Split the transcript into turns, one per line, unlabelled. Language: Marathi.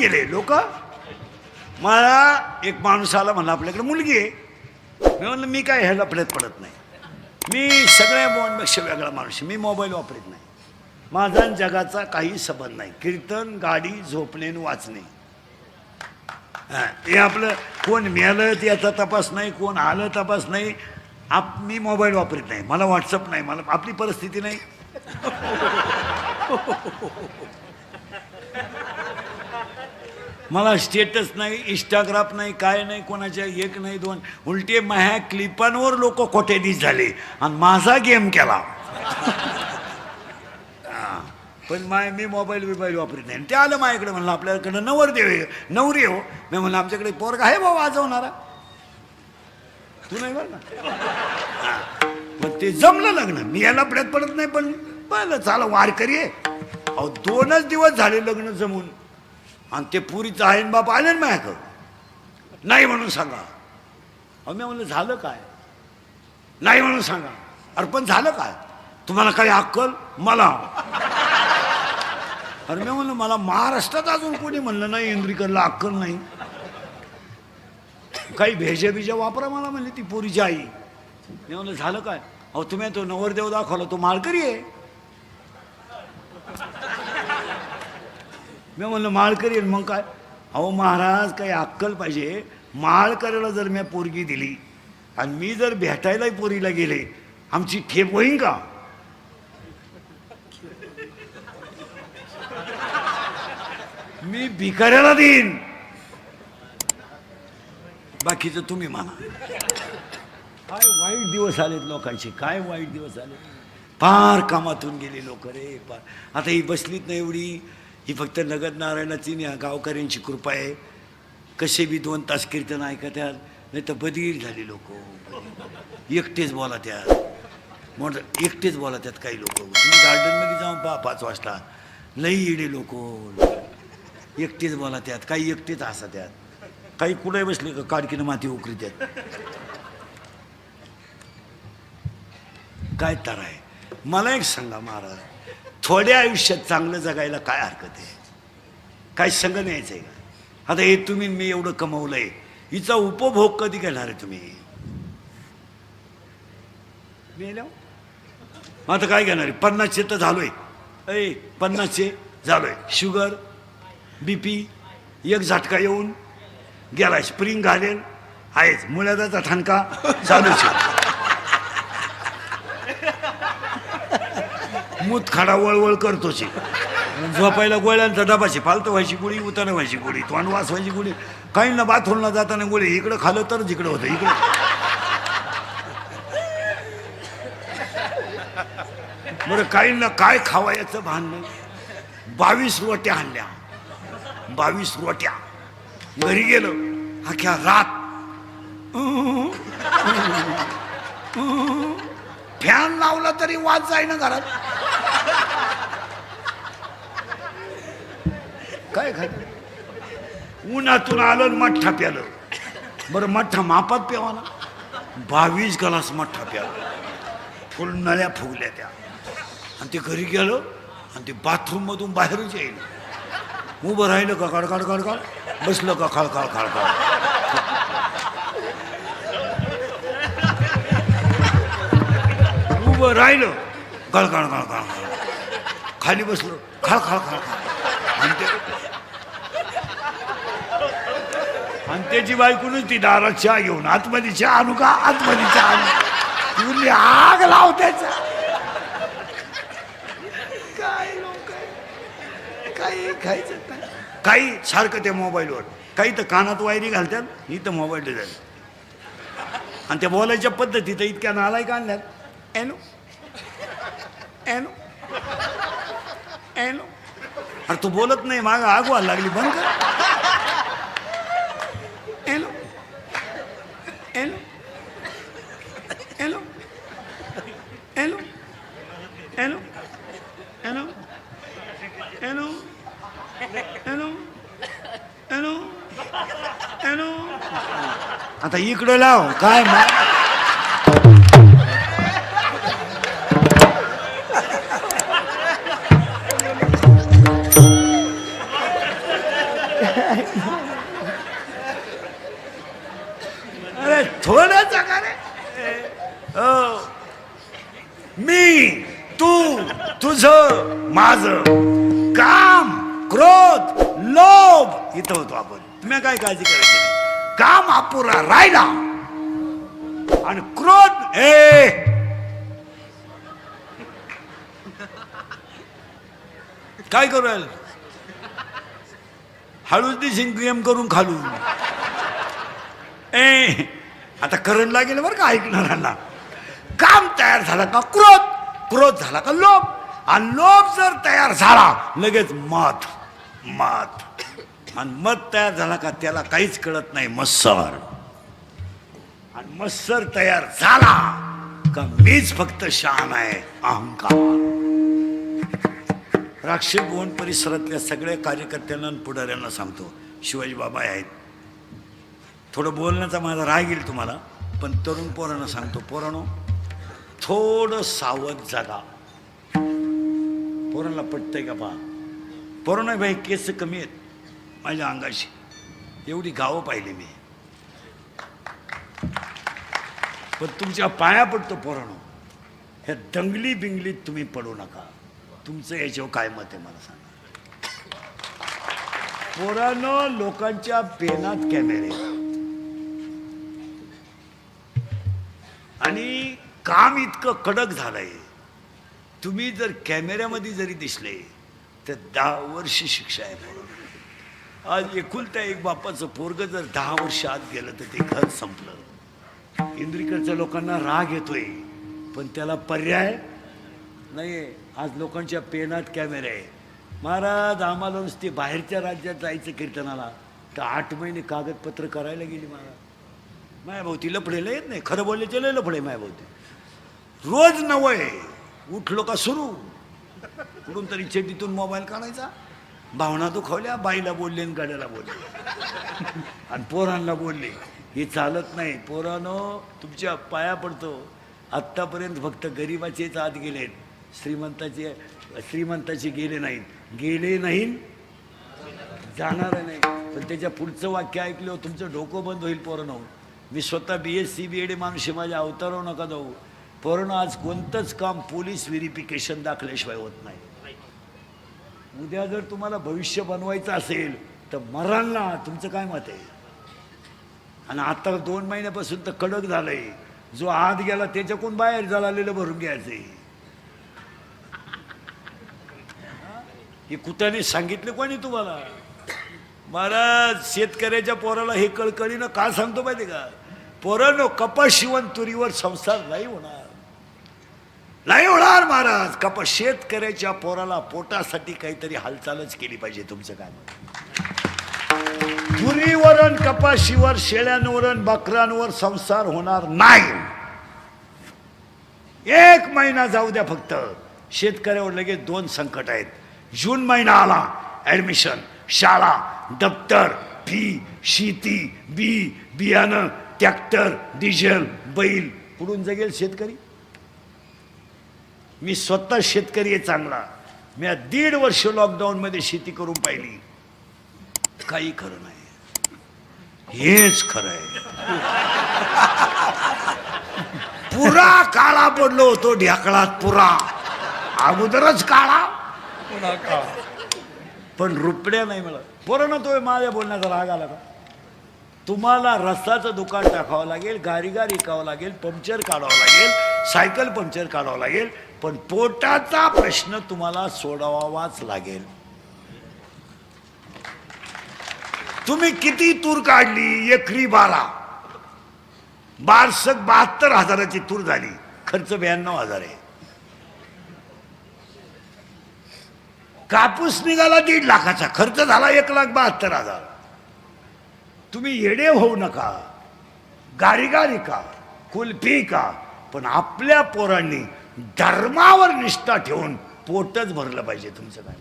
गेले लोक? मला एक माणूस आला म्हणला आपल्याकडे मुलगी आहे. मी म्हणलं मी काय ह्याला पडत पडत नाही. मी सगळ्या मोबाईलपेक्षा वेगळा माणूस आहे. मी मोबाईल वापरत नाही. माझा आणि जगाचा काही संबंध नाही. कीर्तन गाडी झोपणे वाचणे. हे आपलं कोण मिळालं त्याचा तपास नाही कोण आलं तपास नाही. आप मी मोबाईल वापरत नाही. मला व्हॉट्सअप नाही. मला आपली परिस्थिती नाही. मला स्टेटस नाही इंस्टाग्राम नाही काय नाही कोणाच्या एक नाही दोन. उलटे माझ्या क्लिपांवर लोक कोट्याधीश झाले. आणि माझा गेम केला. पण माय मी मोबाईल बिबाईल वापरत नाही. आणि ते आलं माझ्याकडे म्हणलं आपल्याकडं नवर देव नवरी हो. मी म्हणलं आमच्याकडे पोरगा आहे बाबा वाजवणारा. तू नाही बरं ना मग ते जमलं लग्न. मी याला पडत पडत नाही पण पाहिलं चाल वारकरी आहे. अहो दोनच दिवस झाले लग्न जमून. आणि ते पुरीचं आहे बाप आले ना माझ्याकडं. नाही म्हणून सांगा. अहो मी म्हणलं झालं काय? नाही म्हणून सांगा. अरे पण झालं काय? तुम्हाला काही अक्कल? मला. अरे मी म्हणलं मला महाराष्ट्रात अजून कोणी म्हणलं नाही इंद्रिकरला अक्कल नाही. काही भेजे बिजा वापरा मला म्हणली ती पोरीची आई. मी म्हणलं झालं काय? अहो तुम्ही तो नवरदेव दाखवला तो माळकरी आहे. मी म्हणलं माळकरी आहे. मग काय? अहो महाराज काही अक्कल पाहिजे. माळकऱ्याला जर मी पोरगी दिली आणि मी जर भेटायलाही पोरीला गेले आमची ठेप होईन का? मी भिकाऱ्याला देईन. बाकीचं तुम्ही माना. काय वाईट दिवस आलेत लोकांचे काय वाईट दिवस आले फार कामातून गेले लोक रे फार. आता ही बसलीत ना एवढी ही फक्त नगद नारायणाची आणि या गावकऱ्यांची कृपा आहे. कसे बी दोन तास कीर्तन ऐकत्यात नाही तर बधीर झाली लोक. एकटेच बोला त्यात मोठ एकटेच बोला त्यात काही लोक. तुम्ही गार्डनमध्ये जाऊन पहा पाच वाजता. लई येडे लोक. एकटेच बोला त्यात काही एकटेच हसा त्यात काही कुठे बसले का काडकीनं माती उकरी त्यात काय तर आहे. मला एक सांगा महाराज. थोड्या आयुष्यात चांगलं जगायला काय हरकत आहे? काय संग न्यायचं आहे का? आता हे तुम्ही मी एवढं कमवलंय. हिचा उपभोग कधी घेणार आहे तुम्ही? मग आता काय घेणार आहे? पन्नासचे तर झालोय. ऐ पन्नासचे झालोय. शुगर बी पी एक झटका येऊन गेला स्प्रिंग घालेल. आहेच मुळ्याचा ठणका चालूच मूत खाडा वळवळ करतोच आहे. झोपायला गोळ्यांचा डबाशी फालतं व्हायची गोळी उताना व्हायची गोळी तोंड वास व्हायची गोळी. काही ना बाथरूमला जाताना गोळी इकडं खालं तर जिकडं होतं इकडं. बरं काहींना काय खावायचं भान नाही. बावीस रोट्या आणल्या. बावीस रोट्या. घरी गेलो अख्ख्या रात. फॅन लावला तरी वाज जाईना घरात. काय खात? उन्हातून आलं आणि मठ्ठा प्यालं. बरं मठ्ठा मापात प्यावा ना बावीस गलास मठ्ठा प्यालं. फुल नळ्या फुगल्या त्या. आणि ते घरी गेलो आणि ते बाथरूममधून बाहेरच येईल उभं राहिलं का काढ काढ काढ बसलं का खळखळ खळखळ उभं राहिलं. गळकाळ गळगळ खाली बसलो. खळ खळ खळ खळ. आणि त्याची बायकूनच ती दारात चहा घेऊन आतमध्ये चहा आणू का? आतमध्ये चहा आणू. आग लाव त्याचा काय लोक काही खायचं. काही सारखं त्या मोबाईलवर. काही तर कानात वायरी घालतात इथं मोबाईल डिझाईन आणि त्या बोलायच्या पद्धती तर इतक्या नालाय आणल्यात. एनो. एनो. एनो. अरे तू बोलत नाही माग आग व्हायला लागली बंद कर hello hello hello hello hello hello hello hello hello hello आता इकडं लाव काय मा तुझ माझ काम क्रोध लोभ. इथं होतो आपण. तुम्ही काय काळजी करायची नाही. काम अपुरा राहिला. आणि क्रोध ए. काय करू राहिलं? हळूच दिसेन गेम करून खालून ए. आता करंट लागेल बरं का ऐकणाऱ्यांना. काम तयार झाला का क्रोध? क्रोध झाला का लोभ? आणि लोभ जर तयार झाला लगेच मत मत आणि मत तयार झाला का त्याला काहीच कळत नाही मत्सर आणि मत्सर तयार झाला का मीच फक्त शान आहे अहंकार. राक्षस भुवन परिसरातल्या सगळ्या कार्यकर्त्यांना आणि पुढाऱ्यांना सांगतो शिवाजी बाबा आहेत. थोडं बोलण्याचा माझा राग येईल तुम्हाला पण तरुण पोरांना सांगतो पोरानो थोडं सावध जागा. पोरांना पटतंय का पहा पोरांना भाई केस कमी आहेत माझ्या अंगाशी. एवढी गावं पाहिली मी. पण तुमच्या पाया पडतो पोरानो. ह्या दंगली बिंगलीत तुम्ही पडू नका. तुमचं याच्यावर काय मत आहे मला सांगा. पोरानं लोकांच्या पेनात कॅमेरे. आणि काम इतकं कडक झालंय. तुम्ही जर कॅमेऱ्यामध्ये जरी दिसले तर दहा वर्ष शिक्षा आहे म्हणून. आज एकुलता एक बापाचं पोरग जर दहा वर्ष आत गेलं तर ते घर संपलं. इंद्रिकडच्या लोकांना राग येतोय पण त्याला पर्याय नाही आज लोकांच्या पेनात कॅमेरे आहे महाराज आम्हाला नुसते बाहेरच्या राज्यात जायचं कीर्तनाला. तर आठ महिने कागदपत्र करायला गेली महाराज. मायाभोवती लफडेला येत नाही. खरं बोलले लय लफडे मायाभोवती. रोज नवय उठलो का सुरू? कुठून तरी चेटीतून मोबाईल काढायचा. भावना दुखावल्या बाईला बोलले आणि गाड्याला बोलले. आणि पोरांना बोलले हे चालत नाही. पोरानो तुमच्या पाया पडतो. आत्तापर्यंत फक्त गरिबाचेच आत गेलेत. श्रीमंताचे श्रीमंताचे गेले नाहीत. गेले नाही जाणार नाही पण त्याच्या पुढचं वाक्य ऐकलं तुमचं डोकं बंद होईल पोरानं. मी स्वतः B S C B Ed माणूस माझ्या अवतारव नका जाऊ. पण आज कोणतंच काम पोलीस व्हेरिफिकेशन दाखल्याशिवाय होत नाही. उद्या जर तुम्हाला भविष्य बनवायचं असेल तर मरांना तुमचं काय मत आहे? आणि आता दोन महिन्यापासून तर कडक झालंय. जो आत गेला त्याच्याकडून बाहेर झालेलं भरून घ्यायचंय हे कुत्याने सांगितलं कोणी तुम्हाला? महाराज शेतकऱ्याच्या पोराला हे कळकळीनं का सांगतो माहिती का? पोरानो कपाशिवन शिवण तुरीवर संसार नाही होणार. नाही होणार महाराज. कपास शेतकऱ्याच्या पोराला पोटासाठी काहीतरी हालचालच केली पाहिजे. तुमचं काय तुरीवरण कपाशीवर शेळ्यांवरण बकरांवर संसार होणार नाही. एक महिना जाऊ द्या फक्त. शेतकऱ्यावर लगेच दोन संकट आहेत. जून महिना आला. ऍडमिशन शाळा दप्तर फी शेती बी बियाणं ट्रॅक्टर डिझेल बैल. कुठून जगेल शेतकरी? मी स्वतः शेतकरी आहे चांगला. मी आज दीड वर्ष लॉकडाऊनमध्ये शेती करून पाहिली. काही खरं नाही. हेच खरं आहे. पुरा काळा पडलो होतो ढ्याकळात पुरा. अगोदरच काळा. पण रुपड्या नाही मिळत पोरांना तो माझ्या बोलण्याचा राग आला का तुम्हाला रस्ताचं दुकान टाकावं लागेल गारीगार ऐकावं विकावं लागेल पंक्चर काढावं लागेल सायकल पंक्चर काढावं लागेल पण पोटाचा प्रश्न तुम्हाला सोडवावाच लागेल. तुम्ही किती तूर काढली? एकरी बारा. बारसक बहात्तर हजाराची तूर झाली. खर्च ब्याण्णव हजार आहे. कापूस निघाला दीड लाखाचा खर्च झाला एक लाख बहात्तर हजार. तुम्ही येडे होऊ नका. गारीगारी का कुल्फी का पण आपल्या पोरांनी धर्मावर निष्ठा ठेवून पोटच भरलं पाहिजे तुमचं काय.